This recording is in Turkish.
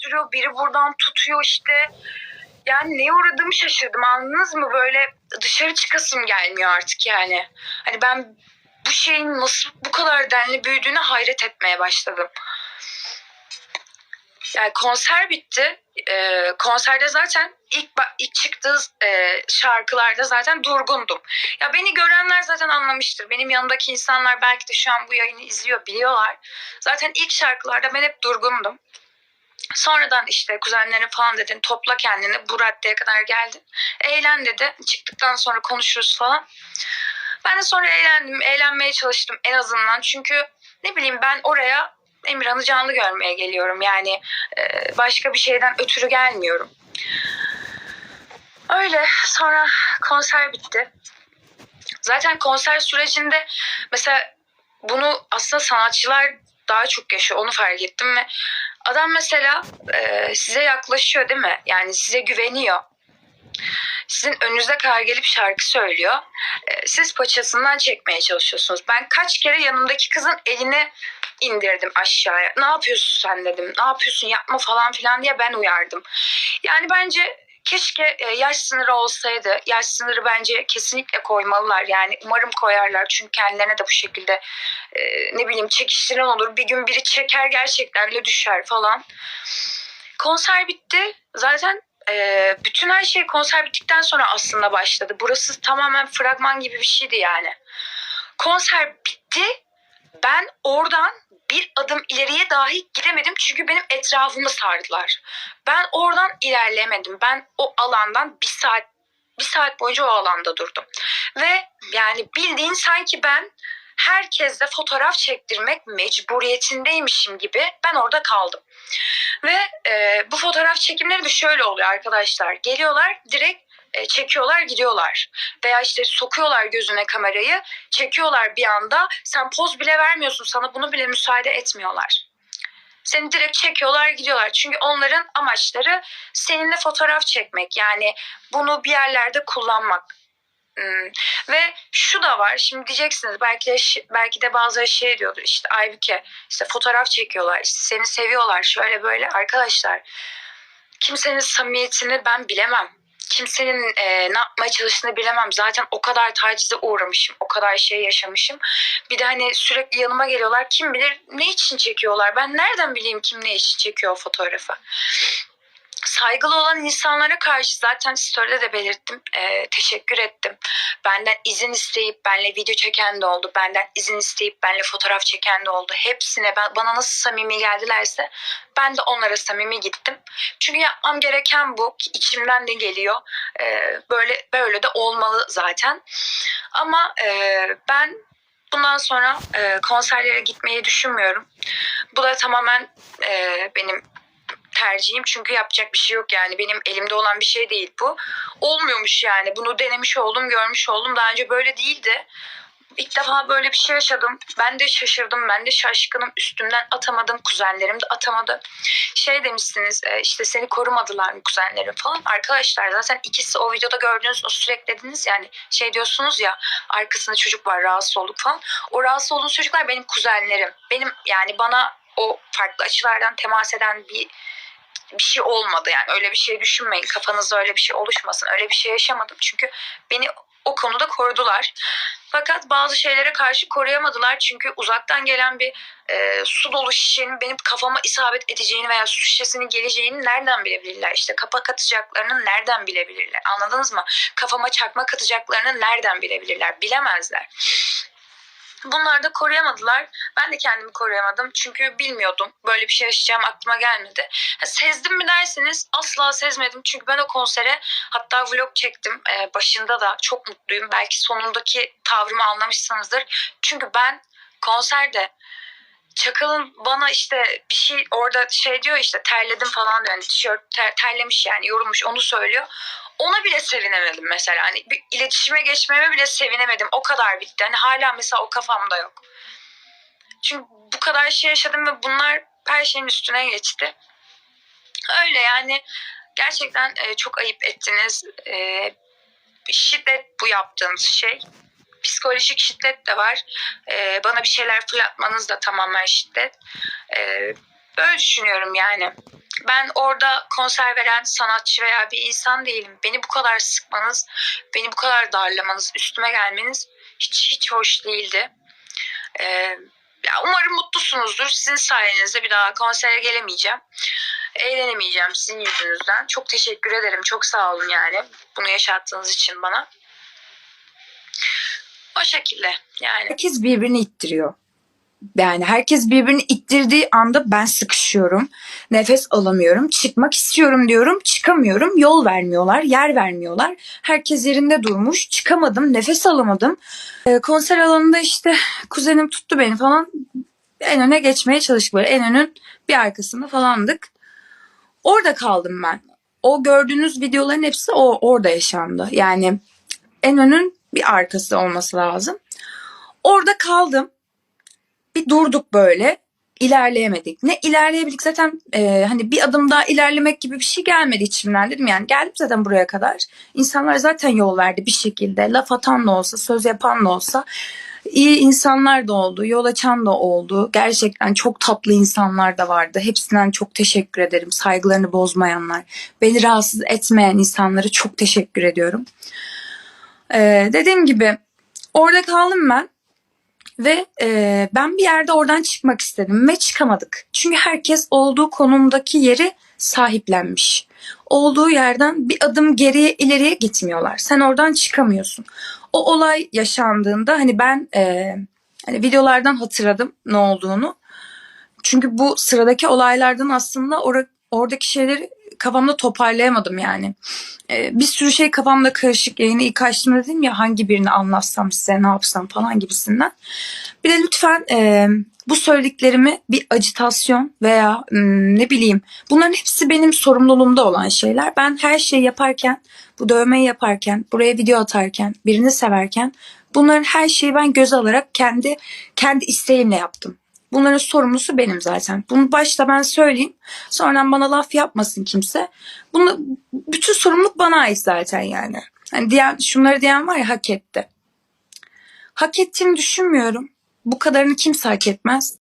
sıkıştırıyor, biri buradan tutuyor işte. Yani neye uğradığımı şaşırdım anladınız mı? Böyle dışarı çıkasım gelmiyor artık yani. Hani ben bu şeyin nasıl bu kadar denli büyüdüğüne hayret etmeye başladım. Yani konser bitti. Ee, konserde zaten ilk ilk çıktığı e, şarkılarda zaten durgundum. Ya beni görenler zaten anlamıştır. Benim yanımdaki insanlar belki de şu an bu yayını izliyor, biliyorlar. Zaten ilk şarkılarda ben hep durgundum. Sonradan işte kuzenlerim falan dedin topla kendini bu raddeye kadar geldin. Eğlen dedi. Çıktıktan sonra konuşuruz falan. Ben de sonra eğlendim. Eğlenmeye çalıştım en azından. Çünkü ne bileyim ben oraya Emirhan'ı canlı görmeye geliyorum. Yani e, başka bir şeyden ötürü gelmiyorum. Öyle. Sonra konser bitti. Zaten konser sürecinde mesela bunu aslında sanatçılar daha çok yaşıyor. Onu fark ettim ve adam mesela e, size yaklaşıyor değil mi? Yani size güveniyor. Sizin önünüze kadar gelip şarkı söylüyor. E, siz paçasından çekmeye çalışıyorsunuz. Ben kaç kere yanımdaki kızın elini indirdim aşağıya. Ne yapıyorsun sen dedim. Ne yapıyorsun yapma falan filan diye ben uyardım. Yani bence keşke e, yaş sınırı olsaydı. Yaş sınırı bence kesinlikle koymalılar. Yani umarım koyarlar. Çünkü kendilerine de bu şekilde e, ne bileyim çekiştiren olur. Bir gün biri çeker gerçekten de düşer falan. Konser bitti. Zaten e, bütün her şey konser bittikten sonra aslında başladı. Burası tamamen fragman gibi bir şeydi yani. Konser bitti. Ben oradan bir adım ileriye dahi gidemedim çünkü benim etrafımı sardılar. Ben oradan ilerleyemedim. Ben o alandan bir saat bir saat boyunca o alanda durdum. Ve yani bildiğin sanki ben herkesle fotoğraf çektirmek mecburiyetindeymişim gibi ben orada kaldım. Ve e, bu fotoğraf çekimleri de şöyle oluyor arkadaşlar. Geliyorlar direkt e, çekiyorlar gidiyorlar. Veya işte sokuyorlar gözüne kamerayı çekiyorlar bir anda. Sen poz bile vermiyorsun sana bunu bile müsaade etmiyorlar. Seni direkt çekiyorlar gidiyorlar. Çünkü onların amaçları seninle fotoğraf çekmek. Yani bunu bir yerlerde kullanmak. Hmm. Ve şu da var. Şimdi diyeceksiniz belki de belki de bazıları şey diyordur. işte Aybüke işte fotoğraf çekiyorlar. işte seni seviyorlar şöyle böyle. Arkadaşlar kimsenin samimiyetini ben bilemem. Kimsenin e, ne yapmaya çalıştığını bilemem. Zaten o kadar tacize uğramışım. O kadar şey yaşamışım. Bir de hani sürekli yanıma geliyorlar. Kim bilir ne için çekiyorlar. Ben nereden bileyim kim ne için çekiyor o fotoğrafı saygılı olan insanlara karşı zaten story'de de belirttim. Ee, teşekkür ettim. Benden izin isteyip benle video çeken de oldu. Benden izin isteyip benle fotoğraf çeken de oldu. Hepsine ben, bana nasıl samimi geldilerse ben de onlara samimi gittim. Çünkü yapmam gereken bu. içimden de geliyor. Ee, böyle böyle de olmalı zaten. Ama e, ben bundan sonra e, konserlere gitmeyi düşünmüyorum. Bu da tamamen e, benim tercihim çünkü yapacak bir şey yok yani benim elimde olan bir şey değil bu. Olmuyormuş yani bunu denemiş oldum görmüş oldum daha önce böyle değildi. İlk defa böyle bir şey yaşadım. Ben de şaşırdım, ben de şaşkınım. Üstümden atamadım, kuzenlerim de atamadı. Şey demişsiniz, e, işte seni korumadılar mı kuzenlerim falan. Arkadaşlar zaten ikisi o videoda gördüğünüz o sürekli dediniz yani şey diyorsunuz ya arkasında çocuk var rahatsız olduk falan. O rahatsız olduğunuz çocuklar benim kuzenlerim. Benim yani bana o farklı açılardan temas eden bir bir şey olmadı yani öyle bir şey düşünmeyin kafanızda öyle bir şey oluşmasın öyle bir şey yaşamadım çünkü beni o konuda korudular. Fakat bazı şeylere karşı koruyamadılar çünkü uzaktan gelen bir e, su dolu şişenin benim kafama isabet edeceğini veya su şişesinin geleceğini nereden bilebilirler? İşte kafa katacaklarını nereden bilebilirler? Anladınız mı? Kafama çakma katacaklarını nereden bilebilirler? Bilemezler. Bunlar da koruyamadılar. Ben de kendimi koruyamadım. Çünkü bilmiyordum. Böyle bir şey yaşayacağım aklıma gelmedi. Ha, sezdim mi derseniz asla sezmedim. Çünkü ben o konsere hatta vlog çektim. Ee, başında da çok mutluyum. Belki sonundaki tavrımı anlamışsınızdır. Çünkü ben konserde Çakal'ın bana işte bir şey orada şey diyor işte terledim falan diyor. Yani tişört ter, terlemiş yani yorulmuş onu söylüyor. Ona bile sevinemedim mesela. Hani bir iletişime geçmeme bile sevinemedim. O kadar bitti. Hani hala mesela o kafamda yok. Çünkü bu kadar şey yaşadım ve bunlar her şeyin üstüne geçti. Öyle yani gerçekten e, çok ayıp ettiniz. E, şiddet bu yaptığınız şey psikolojik şiddet de var. Ee, bana bir şeyler fırlatmanız da tamamen şiddet. Ee, böyle düşünüyorum yani. Ben orada konser veren sanatçı veya bir insan değilim. Beni bu kadar sıkmanız, beni bu kadar darlamanız, üstüme gelmeniz hiç hiç hoş değildi. Ee, ya umarım mutlusunuzdur. Sizin sayenizde bir daha konsere gelemeyeceğim. Eğlenemeyeceğim sizin yüzünüzden. Çok teşekkür ederim. Çok sağ olun yani. Bunu yaşattığınız için bana. O şekilde yani. Herkes birbirini ittiriyor. Yani herkes birbirini ittirdiği anda ben sıkışıyorum. Nefes alamıyorum. Çıkmak istiyorum diyorum. Çıkamıyorum. Yol vermiyorlar. Yer vermiyorlar. Herkes yerinde durmuş. Çıkamadım. Nefes alamadım. Ee, konser alanında işte kuzenim tuttu beni falan. En öne geçmeye çalıştık böyle. En önün bir arkasında falandık. Orada kaldım ben. O gördüğünüz videoların hepsi o orada yaşandı. Yani en önün bir arkası olması lazım. Orada kaldım. Bir durduk böyle. İlerleyemedik. Ne ilerleyebildik zaten e, hani bir adım daha ilerlemek gibi bir şey gelmedi içimden dedim yani geldim zaten buraya kadar. İnsanlar zaten yol verdi bir şekilde. Laf atan da olsa, söz yapan da olsa. iyi insanlar da oldu, yol açan da oldu. Gerçekten çok tatlı insanlar da vardı. Hepsinden çok teşekkür ederim. Saygılarını bozmayanlar, beni rahatsız etmeyen insanlara çok teşekkür ediyorum. Ee, dediğim gibi orada kaldım ben ve e, ben bir yerde oradan çıkmak istedim ve çıkamadık. Çünkü herkes olduğu konumdaki yeri sahiplenmiş. Olduğu yerden bir adım geriye ileriye gitmiyorlar. Sen oradan çıkamıyorsun. O olay yaşandığında hani ben e, hani videolardan hatırladım ne olduğunu. Çünkü bu sıradaki olaylardan aslında or- oradaki şeyleri kafamda toparlayamadım yani. Ee, bir sürü şey kafamda karışık. Yayını ilk açtığımda dedim ya hangi birini anlatsam size ne yapsam falan gibisinden. Bir de lütfen e, bu söylediklerimi bir acitasyon veya hmm, ne bileyim bunların hepsi benim sorumluluğumda olan şeyler. Ben her şeyi yaparken, bu dövmeyi yaparken, buraya video atarken, birini severken bunların her şeyi ben göze alarak kendi kendi isteğimle yaptım. Bunların sorumlusu benim zaten. Bunu başta ben söyleyeyim. Sonradan bana laf yapmasın kimse. Bunu bütün sorumluluk bana ait zaten yani. Hani diyen, şunları diyen var ya hak etti. Hak ettiğimi düşünmüyorum. Bu kadarını kimse hak etmez.